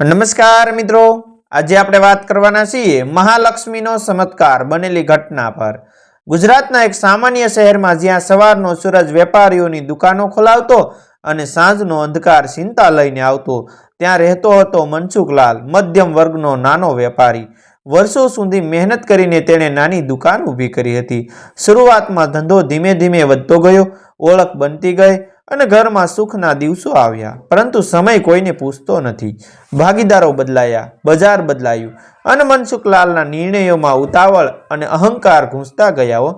નમસ્કાર મિત્રો. આજે આપણે વાત કરવાના છીએ મહાલક્ષ્મીનો ચમત્કાર બનેલી ઘટના પર. ગુજરાતના એક સામાન્ય શહેરમાં જ્યાં સવારનો સૂરજ વેપારીઓની દુકાનો ખોલાવતો અને સાંજનો અંધકાર ચિંતા લઈને આવતો, ત્યાં રહેતો હતો મનસુખલાલ, મધ્યમ વર્ગનો નાનો વેપારી. વર્ષો સુધી મહેનત કરીને તેણે નાની દુકાન ઊભી કરી હતી. શરૂઆતમાં ધંધો ધીમે ધીમે વધતો ગયો, ઓળખ બનતી ગઈ અને ઘરમાં સુખના દિવસો આવ્યા. પરંતુ સમય કોઈને પૂછતો નથી. ભાગીદારો બદલાયા, બજાર બદલાયું અને મનસુખલાલના નિર્ણયોમાં ઉતાવળ અને અહંકાર ઘૂંસતા ગયા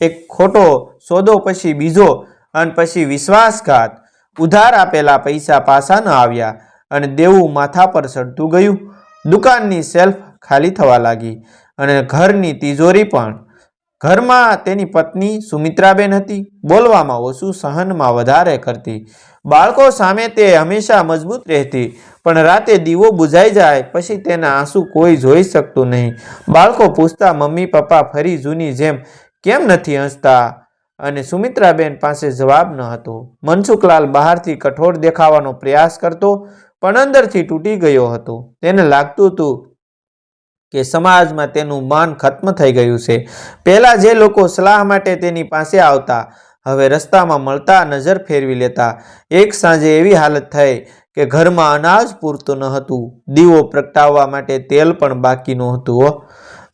એક ખોટો સોદો પછી બીજો અને પછી વિશ્વાસઘાત. ઉધાર આપેલા પૈસા પાછા ન આવ્યા અને દેવું માથા પર ચડતું ગયું. દુકાનની સેલ્ફ ખાલી થવા લાગી અને ઘરની તિજોરી પણ ઘરમાં તેની પત્ની સુમિત્રાબેન હતી. બોલવામાં ઓછું સહનમાં વધારે કરતી. બાળકો સામે તે હંમેશા મજબૂત રહેતી. પણ રાતે દીવો બુઝાઈ જાય પછી તેના આંસુ કોઈ જોઈ શકતું નહીં. બાળકો પૂછતા, મમ્મી, પપ્પા, ફરી જૂની જેમ કેમ નથી હસતા? અને સુમિત્રાબેન પાસે જવાબ ન હતો. મનસુખલાલ બહારથી કઠોર દેખાવાનો પ્રયાસ કરતો, પણ અંદરથી તૂટી ગયો હતો. તેને લાગતું હતું કે સમાજમાં તેનું માન ખત્મ થઈ ગયું છે. પહેલાં જે લોકો સલાહ માટે તેની પાસે આવતા, હવે રસ્તામાં મળતા નજર ફેરવી લેતા. એક સાંજે એવી હાલત થઈ કે ઘરમાં અનાજ પૂરતું ન હતું. દીવો પ્રગટાવવા માટે તેલ પણ બાકી નહોતું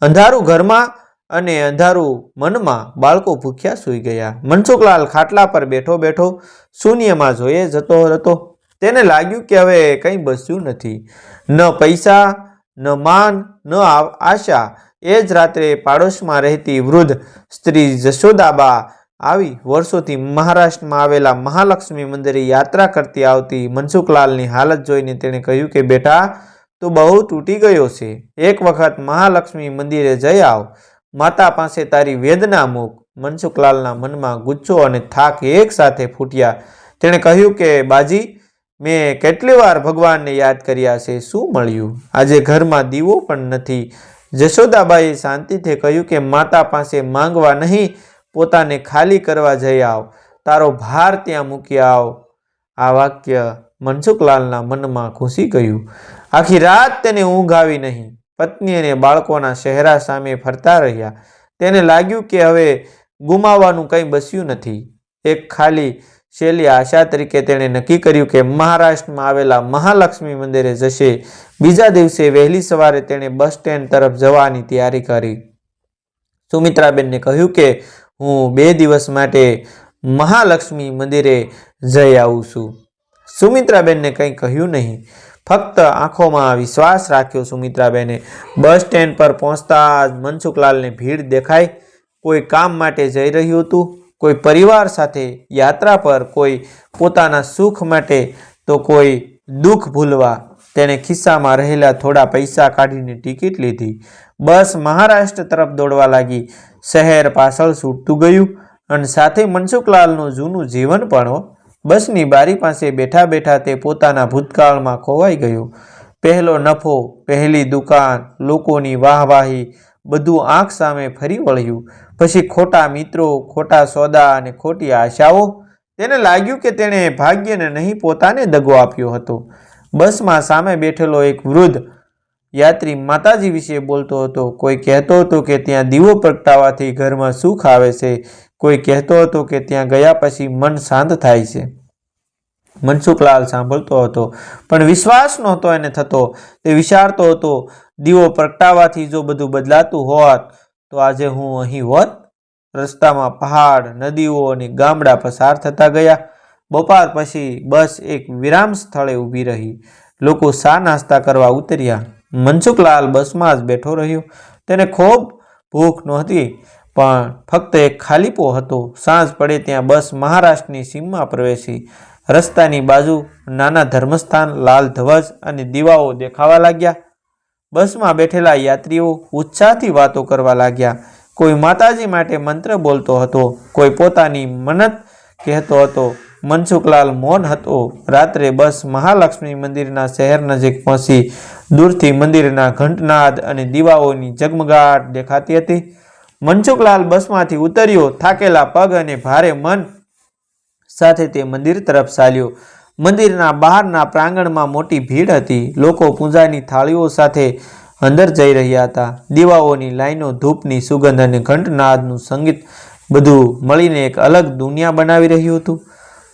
અંધારું ઘરમાં અને અંધારું મનમાં બાળકો ભૂખ્યા સૂઈ ગયા. મનસુખલાલ ખાટલા પર બેઠો બેઠો શૂન્યમાં જોઈએ જતો હતો તેને લાગ્યું કે હવે કંઈ બચ્યું નથી. ન પૈસા ન માન, ન આવ, આશા, એ જ રાત્રે પાડોશમાં રહેતી વૃદ્ધ સ્ત્રી જશોદાબા આવી વર્ષોથી મહારાષ્ટ્રમાં આવેલા મહાલક્ષ્મી મંદિરે યાત્રા કરતી આવતી મનસુખલાલની હાલત જોઈને તેણે કહ્યું કે, બેટા, તું બહુ તૂટી ગયો છે. એક વખત મહાલક્ષ્મી મંદિરે જઈ આવ. માતા પાસે તારી વેદના મૂક. મનસુખલાલના મનમાં ગુચ્છો અને થાક એક સાથે ફૂટ્યા. તેણે કહ્યું કે, બાજી મેં કેટલી વાર ભગવાનને યાદ કર્યા છે? શું મળ્યું? આજે ઘરમાં દીવો પણ નથી. જશોદાબાઈએ શાંતિથી કહ્યું કે, માતા પાસે માંગવા નહીં, પોતાને ખાલી કરવા જઈ આવ. તારો ભાર ત્યાં મૂકી આવ. આ વાક્ય મનસુખલાલના મનમાં ઘૂસી ગયું. આખી રાત તેને ઊંઘ આવી નહીં. પત્ની અને બાળકોના ચહેરા સામે ફરતા રહ્યા. તેને લાગ્યું કે હવે ગુમાવવાનું કંઈ બસ્યું નથી. એક ખાલી શૈલી આશા તરીકે તેણે નક્કી કર્યું કે મહારાષ્ટ્રમાં આવેલા મહાલક્ષ્મી મંદિરે જશે. બીજા દિવસે વહેલી સવારે તેણે બસ સ્ટેન્ડ તરફ જવાની તૈયારી કરી. સુમિત્રાબેનને કહ્યું કે, હું બે દિવસ માટે મહાલક્ષ્મી મંદિરે જઈ આવું છું. સુમિત્રાબેનને કંઈ કહ્યું નહીં. ફક્ત આંખોમાં વિશ્વાસ રાખ્યો સુમિત્રાબેને. બસ સ્ટેન્ડ પર પહોંચતા જ મનસુખલાલને ભીડ દેખાઈ. કોઈ કામ માટે જઈ રહ્યું હતું? કોઈ પરિવાર સાથે યાત્રા પર કોઈ પોતાના સુખ માટે તો કોઈ દુઃખ ભૂલવા તેણે ખિસ્સામાં રહેલા થોડા પૈસા કાઢીને ટિકિટ લીધી. બસ મહારાષ્ટ્ર તરફ દોડવા લાગી. શહેર પાછળ છૂટતું ગયું અને સાથે મનસુખલાલનું જૂનું જીવન પણ બસની બારી પાસે બેઠા બેઠા તે પોતાના ભૂતકાળમાં ખોવાઈ ગયો. પહેલો નફો, પહેલી દુકાન, લોકોની વાહવાહી બધું આંખ સામે ફરી વળ્યું. પછી ખોટા મિત્રો, ખોટા સોદા અને ખોટી આશાઓ તેને લાગ્યું કે તેણે ભાગ્યને નહીં પોતાને દગો આપ્યો હતો. બસમાં સામે બેઠેલો એક વૃદ્ધ યાત્રી માતાજી વિશે બોલતો હતો. કોઈ કહેતો હતો કે ત્યાં દીવો પ્રગટાવાથી ઘરમાં સુખ આવે છે. કોઈ કહેતો હતો કે ત્યાં ગયા પછી મન શાંત થાય છે. મનસુખલાલ સાંભળતો હતો. પણ વિશ્વાસ નહોતો એને થતો. તે વિચારતો હતો, દીવો પ્રગટાવાથી જો બધું બદલાતું હોત, તો આજે હું અહીં હોત રસ્તામાં પહાડ, નદીઓ અને ગામડા પસાર થતા ગયા. બપોર પછી બસ એક વિરામ સ્થળે ઊભી રહી. લોકો શા નાસ્તા કરવા ઉતર્યા. મનસુખલાલ બસમાં જ બેઠો રહ્યો. તેને ખૂબ ભૂખ નહોતી, પણ ફક્ત એક ખાલીપો હતો. સાંજ પડે ત્યાં બસ મહારાષ્ટ્રની સીમમાં પ્રવેશી. રસ્તાની બાજુ નાના ધર્મસ્થાન, લાલ ધ્વજ અને દીવાઓ દેખાવા લાગ્યા. બસમાં બેઠેલા યાત્રીઓ ઉત્સાહથી વાતો કરવા લાગ્યા. કોઈ માતાજી માટે મંત્ર બોલતો હતો, કોઈ પોતાની મનત કહેતો હતો. મનસુખલાલ મૌન હતો. રાત્રે બસ મહાલક્ષ્મી મંદિરના શહેર નજીક પહોંચી, દૂરથી મંદિરના ઘંટનાદ અને દીવાઓની ઝગમગાટ દેખાતી હતી. મનસુખલાલ બસમાંથી ઉતર્યો, થાકેલા પગ અને ભારે મન સાથે તે મંદિર તરફ ચાલ્યો. મંદિરના બહારના પ્રાંગણમાં મોટી ભીડ હતી. લોકો પૂજાની થાળીઓ સાથે અંદર જઈ રહ્યા હતા. દીવાઓની લાઈનો, ધૂપની સુગંધ અને ઘંટનાદનું સંગીત બધું મળીને એક અલગ દુનિયા બનાવી રહ્યું હતું.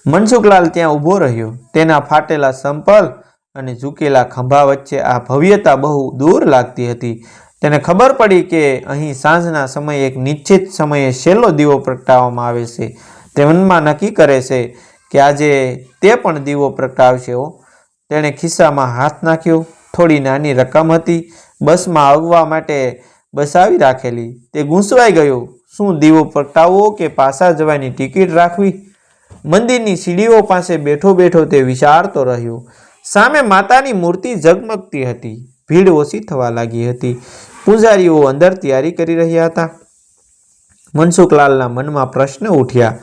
મનસુખલાલ ત્યાં ઊભો રહ્યો. તેના ફાટેલા સંપલ અને ઝૂકેલા ખંભા વચ્ચે આ ભવ્યતા બહુ દૂર લાગતી હતી. તેને ખબર પડી કે અહીં સાંજના સમયે એક નિશ્ચિત સમયે છેલ્લો દીવો પ્રગટાવવામાં આવે છે. તે મનમાં નક્કી કરે છે કે આજે તે પણ દીવો પ્રગટાવશે તેણે ખિસ્સામાં હાથ નાખ્યો, થોડી નાની રકમ હતી, બસમાં આવવા માટે બસાવી રાખેલી. તે ગૂંસવાઈ ગયો, શું દીવો પ્રગટાવવો કે પાછા જવાની ટિકિટ રાખવી? મંદિરની સીડીઓ પાસે બેઠો બેઠો તે વિચારતો રહ્યો. સામે માતાની મૂર્તિ ઝગમગતી હતી. ભીડ ઓછી થવા લાગી હતી. પૂજારીઓ અંદર તૈયારી કરી રહ્યા હતા. મનસુખલાલના મનમાં પ્રશ્ન ઉઠ્યા.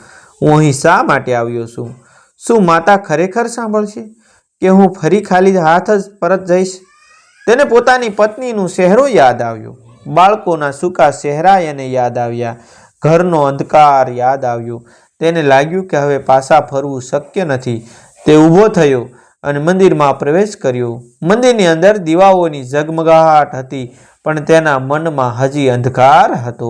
હું અહીં શા માટે આવ્યો છું? શું માતા ખરેખર સાંભળશે કે હું ફરી ખાલી હાથ જ પરત જઈશ? તેને પોતાની પત્નીનું ચહેરો યાદ આવ્યો. બાળકોના સૂકા ચહેરા એને યાદ આવ્યા. ઘરનો અંધકાર યાદ આવ્યો. તેને લાગ્યું કે હવે પાછા ફરવું શક્ય નથી. તે ઊભો થયો અને મંદિરમાં પ્રવેશ કર્યો. મંદિરની અંદર દીવાઓની ઝગમગાહટ હતી, પણ તેના મનમાં હજી અંધકાર હતો.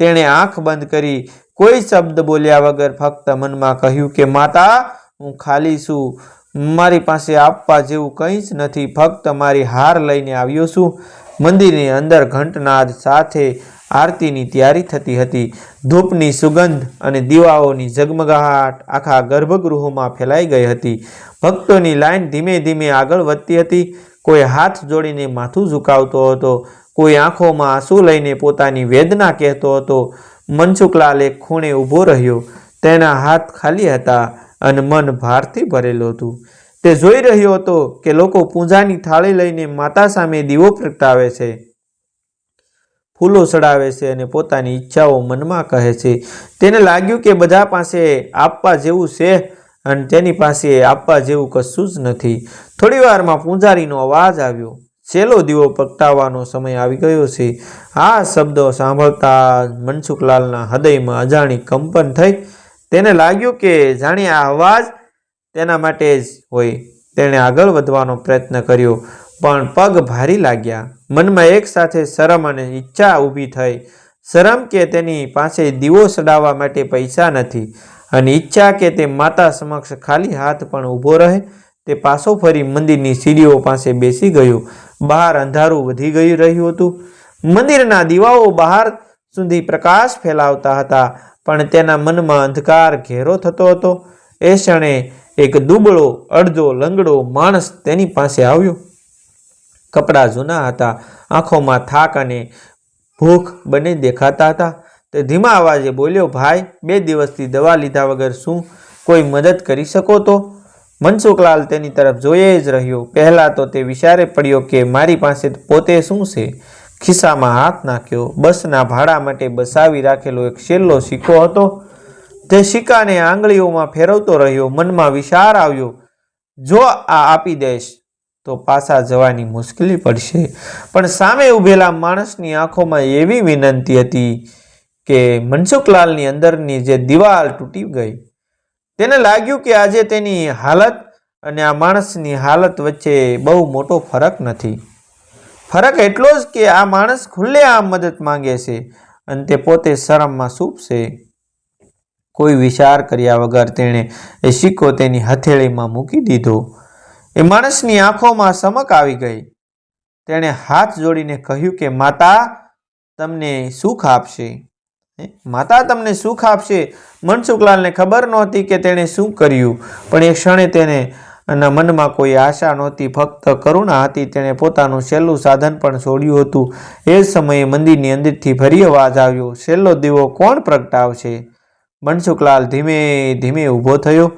તેણે આંખ બંધ કરી કોઈ શબ્દ બોલ્યા વગર ફક્ત મનમાં કહ્યું કે, માતા, હું ખાલી છું. મારી પાસે આપવા જેવું કંઈ જ નથી. ફક્ત મારી હાર લઈને આવ્યો છું. મંદિરની અંદર ઘંટનાદ સાથે આરતીની તૈયારી થતી હતી. ધૂપની સુગંધ અને દીવાઓની ઝગમગાહટ આખા ગર્ભગૃહોમાં ફેલાઈ ગઈ હતી. ભક્તોની લાઈન ધીમે ધીમે આગળ વધતી હતી. કોઈ હાથ જોડીને માથું ઝુકાવતો હતો. કોઈ આંખોમાં આંસુ લઈને પોતાની વેદના કહેતો હતો. મનસુખલાલ એક ખૂણે ઊભો રહ્યો. તેના હાથ ખાલી હતા અને મન ભારથી ભરેલું હતું. તે જોઈ રહ્યો હતો કે લોકો પૂજાની થાળી લઈને માતા સામે દીવો પ્રગટાવે છે. ફૂલો ચડાવે છે અને પોતાની ઈચ્છાઓ મનમાં કહે છે. તેને લાગ્યું કે બધા પાસે આપવા જેવું છે અને તેની પાસે આપવા જેવું કશું જ નથી. થોડી વારમાં પૂજારીનો અવાજ આવ્યો. છેલ્લો દીવો પ્રગટાવવાનો સમય આવી ગયો છે. આ શબ્દો સાંભળતા મનસુખલાલના હૃદયમાં અજાણી કંપન થઈ. તેને લાગ્યું કે જાણે આ અવાજ તેના માટે જ હોય. તેણે આગળ વધવાનો પ્રયત્ન કર્યો, પણ પગ ભારી લાગ્યા. મનમાં એક સાથે શરમ અને ઈચ્છા ઊભી થઈ. શરમ કે તેની પાસે દીવો સડાવવા માટે પૈસા નથી અને ઈચ્છા કે તે માતા સમક્ષ ખાલી હાથ પણ ઊભો રહે. તે પાછો ફરી મંદિરની સીડીઓ પાસે બેસી ગયો. બહાર અંધારું વધી ગયું રહ્યું હતું. મંદિરના દીવાઓ બહાર સુધી પ્રકાશ ફેલાવતા હતા, પણ તેના મનમાં અંધકાર ઘેરો થતો હતો. એ ક્ષણે એક દુબળો, અડધો લંગડો માણસ તેની પાસે આવ્યો. કપડાં જૂના હતા, આંખોમાં થાક અને ભૂખ બંને દેખાતા હતા. તે ધીમા અવાજે બોલ્યો, ભાઈ, બે દિવસથી દવા લીધા વગર શું કોઈ મદદ કરી શકો તો? મનસુખલાલ તેની તરફ જોઈએ જ રહ્યો. પહેલાં તો તે વિચારે પડ્યો કે મારી પાસે પોતે શું છે? ખિસ્સામાં હાથ નાખ્યો. બસના ભાડા માટે બસાવી રાખેલો એક છેલ્લો સિક્કો હતો. તે સિક્કાને આંગળીઓમાં ફેરવતો રહ્યો. મનમાં વિચાર આવ્યો, જો આ આપી દઈશ, તો પાછા જવાની મુશ્કેલી પડશે. પણ સામે ઊભેલા માણસની આંખોમાં એવી વિનંતી હતી કે મનસુખલાલની અંદરની જે દિવાલ તૂટી ગઈ, તેને લાગ્યું કે આજે તેની હાલત અને આ માણસની હાલત વચ્ચે બહુ મોટો ફરક નથી. ફરક એટલો જ કે આ માણસ ખુલ્લે આમ મદદ માંગે છે અને તે પોતે શરમમાં સૂપશે. કોઈ વિચાર કર્યા વગર તેણે એ સિક્કો તેની હથેળીમાં મૂકી દીધો. એ માણસની આંખોમાં સમક આવી ગઈ. તેણે હાથ જોડીને કહ્યું કે, માતા, તમને સુખ આપશે. માતા, તમને સુખ આપશે. મનસુખલાલને ખબર નહોતી કે તેણે શું કર્યું, પણ એ ક્ષણે તેને એના મનમાં કોઈ આશા નહોતી, ફક્ત કરુણા હતી. તેણે પોતાનું છેલ્લું સાધન પણ છોડ્યું હતું. એ સમયે મંદિરની અંદરથી ફરી અવાજ આવ્યો, છેલ્લો દીવો કોણ પ્રગટાવશે? મનસુખલાલ ધીમે ધીમે ઊભો થયો.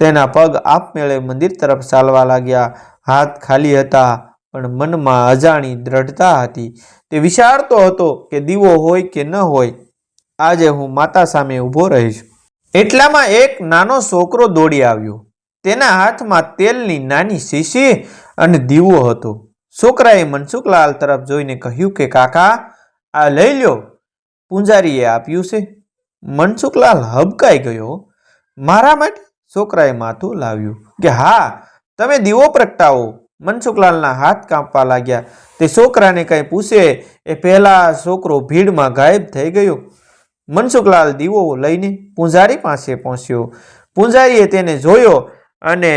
તેના પગ આપમેળે મંદિર તરફ ચાલવા લાગ્યા. હાથ ખાલી હતા, પણ મનમાં અજાણી દ્રઢતા હતી. તે વિચારતો હતો કે દીવો હોય કે ન હોય, આજે હું માતા સામે ઊભો રહીશ. એટલામાં એક નાનો છોકરો દોડી આવ્યો. તેના હાથમાં તેલની નાની શીશી અને દીવો હતો. છોકરાએ મનસુખલાલ તરફ જોઈને કહ્યું કે, કાકા, આ લઈ લ્યો. પૂંજારીએ આપ્યું છે. મનસુખલાલ હબકાઈ ગયો. મારા માટે? છોકરાએ માથું લાવ્યું. કે હા, તમે દીવો પ્રગટાવો. મનસુખલાલના હાથ કાંપવા લાગ્યા. તે છોકરાને કંઈ પૂછે એ પહેલાં છોકરો ભીડમાં ગાયબ થઈ ગયો. મનસુખલાલ દીવો લઈને પૂંજારી પાસે પહોંચ્યો. પૂંજારીએ તેને જોયો અને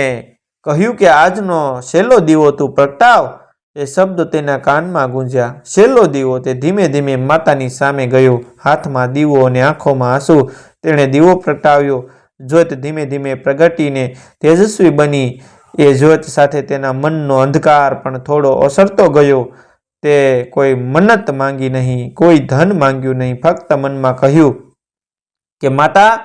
કહ્યું કે આજનો છેલ્લો દીવો તું પ્રગટાવ, એ શબ્દ તેના કાનમાં ગુંજ્યા. છેલ્લો દીવો તે ધીમે ધીમે માતાની સામે ગયો. હાથમાં દીવો અને આંખોમાં આંસુ. તેણે દીવો પ્રગટાવ્યો. જ્યોત ધીમે ધીમે પ્રગટીને તેજસ્વી બની. એ જ્યોત સાથે તેના મનનો અંધકાર પણ થોડો ઓસરતો ગયો. તે કોઈ મન્નત માંગી નહીં, કોઈ ધન માંગ્યું નહીં. ફક્ત મનમાં કહ્યું કે, માતા,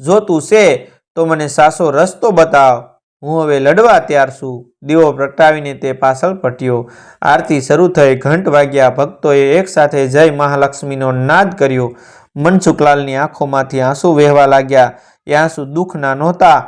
જો તું છે તો મને સાસો રસ્તો બતાવ. હું હવે લડવા તૈયાર છું. દીવો પ્રગટાવીને તે પાછળ પટ્યો. આરતી શરૂ થઈ. ઘંટ વાગ્યા. ભક્તોએ એકસાથે જય મહાલક્ષ્મીનો નાદ કર્યો. મનસુખલાલની આંખોમાંથી આંસુ વહેવા લાગ્યા. એ આંસુ દુઃખના નહોતા,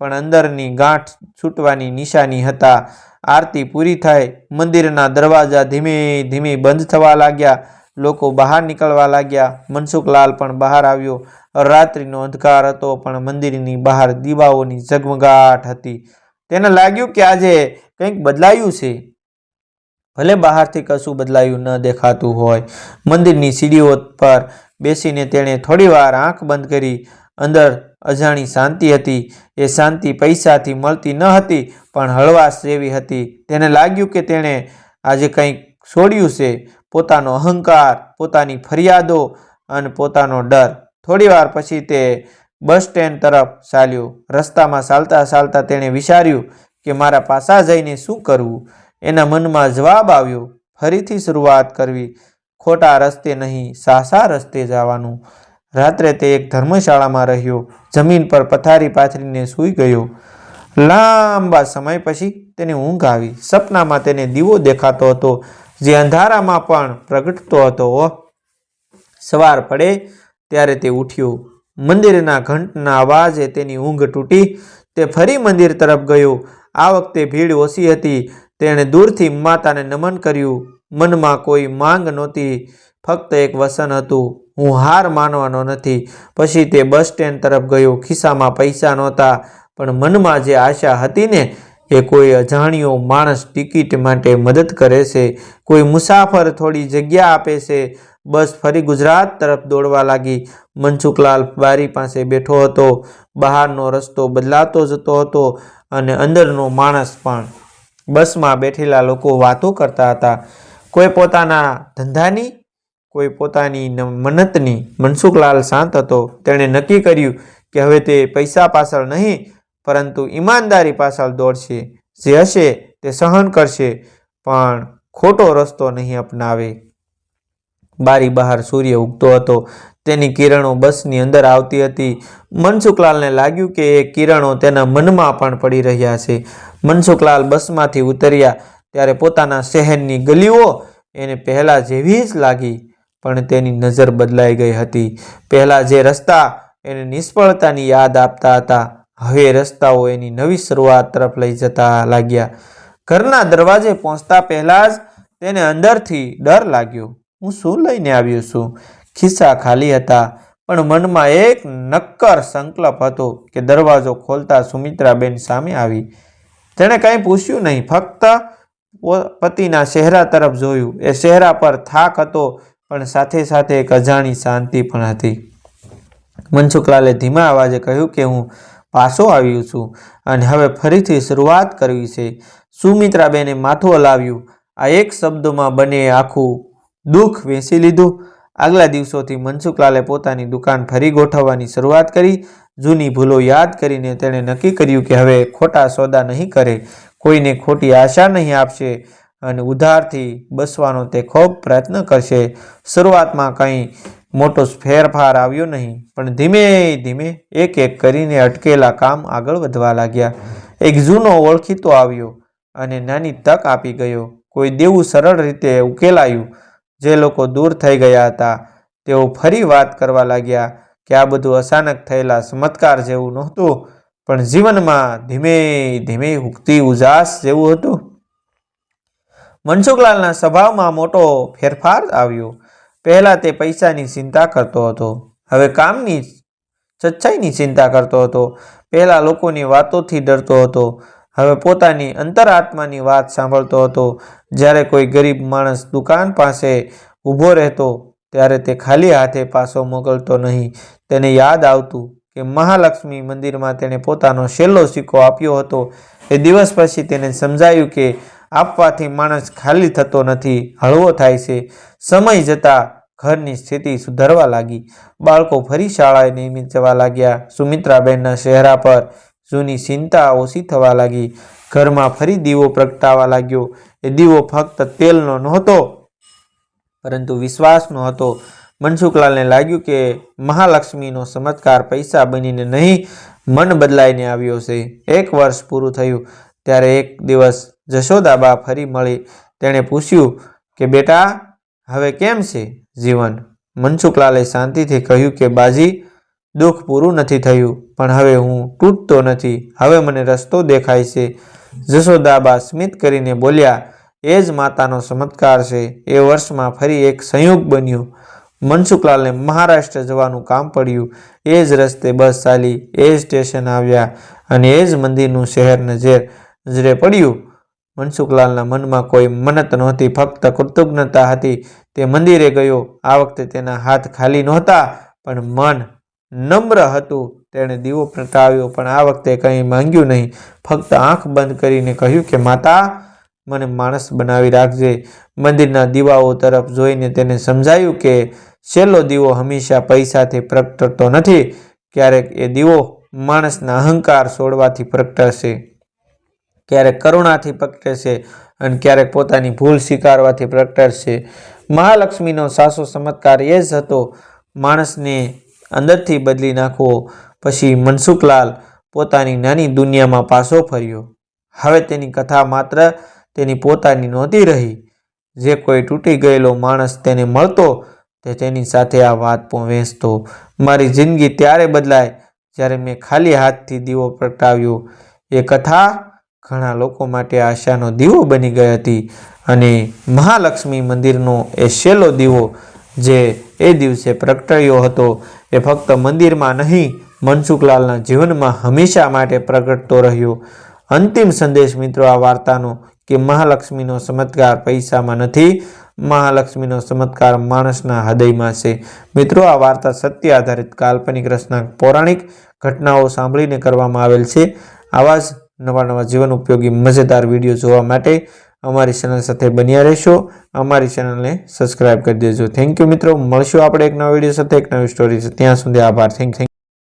પણ અંદરની ગાંઠ છૂટવાની નિશાની હતા. આરતી પૂરી થઈ. મંદિરના દરવાજા ધીમે ધીમે બંધ થવા લાગ્યા. લોકો બહાર નીકળવા લાગ્યા. મનસુખલાલ પણ બહાર આવ્યો. રાત્રિનો અંધકાર હતો, પણ મંદિરની બહાર દીવાઓની ઝગમગાટ હતી. તેને લાગ્યું કે આજે કંઈક બદલાયું છે. ભલે બહારથી કશું બદલાયું ન દેખાતું હોય. મંદિરની સીડીઓ પર બેસીને તેણે થોડીવાર આંખ બંધ કરી. અંદર અજાણી શાંતિ હતી. એ શાંતિ પૈસાથી મળતી ન હતી, પણ હળવાશ જેવી હતી. તેને લાગ્યું કે તેણે આજે કંઈક છોડ્યું છે. પોતાનો અહંકાર, પોતાની ફરિયાદો અને પોતાનો ડર. થોડીવાર પછી તે બસ સ્ટેન્ડ તરફ ચાલ્યો. રસ્તામાં ચાલતા ચાલતા તેણે વિચાર્યું કે મારા પાસા જઈને શું કરવું? એના મનમાં જવાબ આવ્યો, ફરીથી શરૂઆત કરવી. ખોટા રસ્તે નહીં, સાસા રસ્તે જવાનું. રાત્રે તે એક ધર્મશાળામાં રહ્યો. જમીન પર પથારી પાથરીને સૂઈ ગયો. લાંબા સમય પછી તેને ઊંઘ આવી. સપનામાં તેને દીવો દેખાતો હતો. જે અંધારામાં પણ પ્રગટતો હતો સવાર પડે ત્યારે તે ઉઠ્યું. મંદિરના ઘંટના અવાજે તેની ઊંઘ તૂટી. તે ફરી મંદિર તરફ ગયો. આ વખતે ભીડ ઓછી હતી. તેણે દૂરથી માતાને નમન કર્યું. મનમાં કોઈ માંગ નહોતી. ફક્ત એક વસન હતું. હું હાર માનવાનો નથી. પછી તે બસ સ્ટેન્ડ તરફ ગયો. ખિસ્સામાં પૈસા નહોતા. પણ મનમાં જે આશા હતી ને એ કોઈ અજાણ્યો માણસ ટિકિટ માટે મદદ કરે છે, કોઈ મુસાફર થોડી જગ્યા આપે છે, બસ ફરી ગુજરાત તરફ દોડવા લાગી. મનસુખલાલ બારી પાસે બેઠો હતો, બહારનો રસ્તો બદલાતો જતો હતો અને અંદરનો માણસ પણ. બસમાં બેઠેલા લોકો વાતો કરતા હતા. કોઈ પોતાના ધંધાની, કોઈ પોતાની મન્નતની. મનસુખલાલ શાંત હતો. તેણે નક્કી કર્યું કે હવે તે પૈસા પાછળ નહીં પરંતુ ઈમાનદારી પાછળ દોડશે, જે હશે તે સહન કરશે, પણ ખોટો રસ્તો નહીં અપનાવે. બારી બહાર સૂર્ય ઉગતો હતો. તેની કિરણો બસની અંદર આવતી હતી. મનસુખલાલને લાગ્યું કે એ કિરણો તેના મનમાં પણ પડી રહ્યા છે. મનસુખલાલ બસમાંથી ઉતર્યા ત્યારે પોતાના શહેરની ગલીઓ એને પહેલાં જેવી જ લાગી, પણ તેની નજર બદલાઈ ગઈ હતી. પહેલાં જે રસ્તા એને નિષ્ફળતાની યાદ આપતા હતા હવે રસ્તાઓ એની નવી શરૂઆત તરફ લઈ જતા લાગ્યા. ઘરના દરવાજે પહોંચતા પહેલાં જ તેને અંદરથી ડર લાગ્યો. હું શું લઈને આવ્યો છું? ખિસ્સા ખાલી હતા, પણ મનમાં એક નક્કર સંકલ્પ હતો કે દરવાજો ખોલતા સુમિત્રાબેન સામે આવી. તેણે કંઈ પૂછ્યું નહીં, ફક્ત પતિના ચહેરા તરફ જોયું. એ ચહેરા પર થાક હતો, પણ સાથે સાથે એક અજાણી શાંતિ પણ હતી. મનસુખલાલે ધીમા અવાજે કહ્યું કે હું પાછો આવ્યું છું. અને હવે ફરીથી શરૂઆત કરવી છે. સુમિત્રાબેને માથું હલાવ્યું. આ એક શબ્દમાં બંને આખું દુઃખ વેચી લીધું. આગલા દિવસોથી મનસુખલાલે પોતાની દુકાન ફરી ગોઠવવાની શરૂઆત કરી. જૂની ભૂલો યાદ કરીને તેણે નક્કી કર્યું કે હવે ખોટા સોદા નહીં કરે. કોઈને ખોટી આશા નહીં આપશે. અને ઉધારથી બસવાનો તે ખૂબ પ્રયત્ન કરશે. શરૂઆતમાં કંઈ મોટો ફેરફાર આવ્યો નહીં, પણ ધીમે ધીમે એક એક કરીને અટકેલા કામ આગળ વધવા લાગ્યા. એક જૂનો ઓળખીતો આવ્યો અને નાની તક આપી ગયો. કોઈ દેવું સરળ રીતે ઉકેલાયું. જે લોકો દૂર થઈ ગયા હતા, તેઓ ફરી વાત કરવા લાગ્યા કે આ બધું અચાનક થયેલા ચમત્કાર જેવું નહોતું, પણ જીવનમાં ધીમે ધીમે ઉગતી ઉજાસ જેવું હતું. મનસુખલાલના સ્વભાવમાં મોટો ફેરફાર આવ્યો. પહેલાં તે પૈસાની ચિંતા કરતો હતો. હવે કામની સચ્ચાઈની ચિંતા કરતો હતો. પહેલાં લોકોની વાતોથી ડરતો હતો. હવે પોતાની અંતરાત્માની વાત સાંભળતો હતો. જ્યારે કોઈ ગરીબ માણસ દુકાન પાસે ઊભો રહેતો, ત્યારે તે ખાલી હાથે પાછો મોકલતો નહીં. તેને યાદ આવતું કે મહાલક્ષ્મી મંદિરમાં તેણે પોતાનો છેલ્લો સિક્કો આપ્યો હતો. એ દિવસ પછી તેને સમજાયું કે આપવાથી માણસ ખાલી થતો નથી, હળવો થાય છે. સમય જતાં ઘરની સ્થિતિ સુધરવા લાગી. બાળકો ફરી શાળાએ નિયમિત જવા લાગ્યા. સુમિત્રાબેનના ચહેરા પર જૂની ચિંતા ઓછી થવા લાગી. ઘરમાં ફરી દીવો પ્રગટાવા લાગ્યો. એ દીવો ફક્ત તેલનો નહોતો, પરંતુ વિશ્વાસનો હતો. મનસુખલાલને લાગ્યું કે મહાલક્ષ્મીનો ચમત્કાર પૈસા બનીને નહીં, મન બદલાઈને આવ્યો છે. એક વર્ષ પૂરું થયું, ત્યારે એક દિવસ જશોદાબા ફરી મળી. તેણે પૂછ્યું કે, બેટા, હવે કેમ છે જીવન? મનસુખલાલે શાંતિથી કહ્યું કે, બાજી, દુઃખ પૂરું નથી થયું, પણ હવે હું તૂટતો નથી. હવે મને રસ્તો દેખાય છે. જશોદાબા સ્મિત કરીને બોલ્યા, એ જ માતાનો ચમત્કાર છે. એ વર્ષમાં ફરી એક સંયોગ બન્યું. મનસુખલાલને મહારાષ્ટ્ર જવાનું કામ પડ્યું. એ જ રસ્તે બસ ચાલી, એ જ સ્ટેશન આવ્યા અને એ જ મંદિરનું શહેર નજર નજરે પડ્યું. મનસુખલાલના મનમાં કોઈ મન્નત નહોતી, ફક્ત કૃતજ્ઞતા હતી. તે મંદિરે ગયો. આ વખતે તેના હાથ ખાલી નહોતા, પણ મન નમ્ર હતું. તેણે દીવો પ્રગટાવ્યો, પણ આ વખતે કંઈ માંગ્યું નહીં. ફક્ત આંખ બંધ કરીને કહ્યું કે, માતા, મને માણસ બનાવી રાખજે. મંદિરના દીવાઓ તરફ જોઈને તેને સમજાયું કે, છેલ્લો દીવો હંમેશા પૈસાથી પ્રગટતો નથી. ક્યારેક એ દીવો માણસના અહંકાર છોડવાથી પ્રગટશે. ક્યારેક કરુણાથી પ્રગટશે અને ક્યારેક પોતાની ભૂલ સ્વીકારવાથી પ્રગટશે મહાલક્ષ્મીનો સાસો ચમત્કાર એ જ હતો, માણસને અંદરથી બદલી નાખવો. પછી મનસુખલાલ પોતાની નાની દુનિયામાં પાછો ફર્યો. હવે તેની કથા માત્ર તેની પોતાની નહોતી રહી. જે કોઈ તૂટી ગયેલો માણસ તેને મળતો, તે તેની સાથે આ વાત પણ વહેંચતો મારી જિંદગી ત્યારે બદલાય જ્યારે મેં ખાલી હાથથી દીવો પ્રગટાવ્યો. એ કથા ઘણા લોકો માટે આશાનો દીવો બની ગઈ હતી અને મહાલક્ષ્મી મંદિરનો એ છેલ્લો દીવો જે એ દિવસે પ્રગટાયો હતો, એ ફક્ત મંદિરમાં નહીં, મનસુખલાલના જીવનમાં હંમેશા માટે પ્રગટતો રહ્યો. અંતિમ સંદેશ મિત્રો આ વાર્તાનો કે મહાલક્ષ્મીનો ચમત્કાર પૈસામાં નથી, મહાલક્ષ્મીનો ચમત્કાર માણસના હૃદયમાં છે. મિત્રો, આ વાર્તા સત્ય આધારિત કાલ્પનિક રચના પૌરાણિક ઘટનાઓ સાંભળીને કરવામાં આવેલ છે. આવા જ નવા નવા જીવન ઉપયોગી મજેદાર વીડિયો જોવા માટે અમારી ચેનલ સાથે બન્યા રહેશો. અમારી ચેનલને સબસ્ક્રાઇબ કરી દેજો. થેન્ક યુ મિત્રો. મળશું આપણે એક નવા વીડિયો સાથે. એક નવી સ્ટોરી ત્યાં સુધી આભાર. Thank thank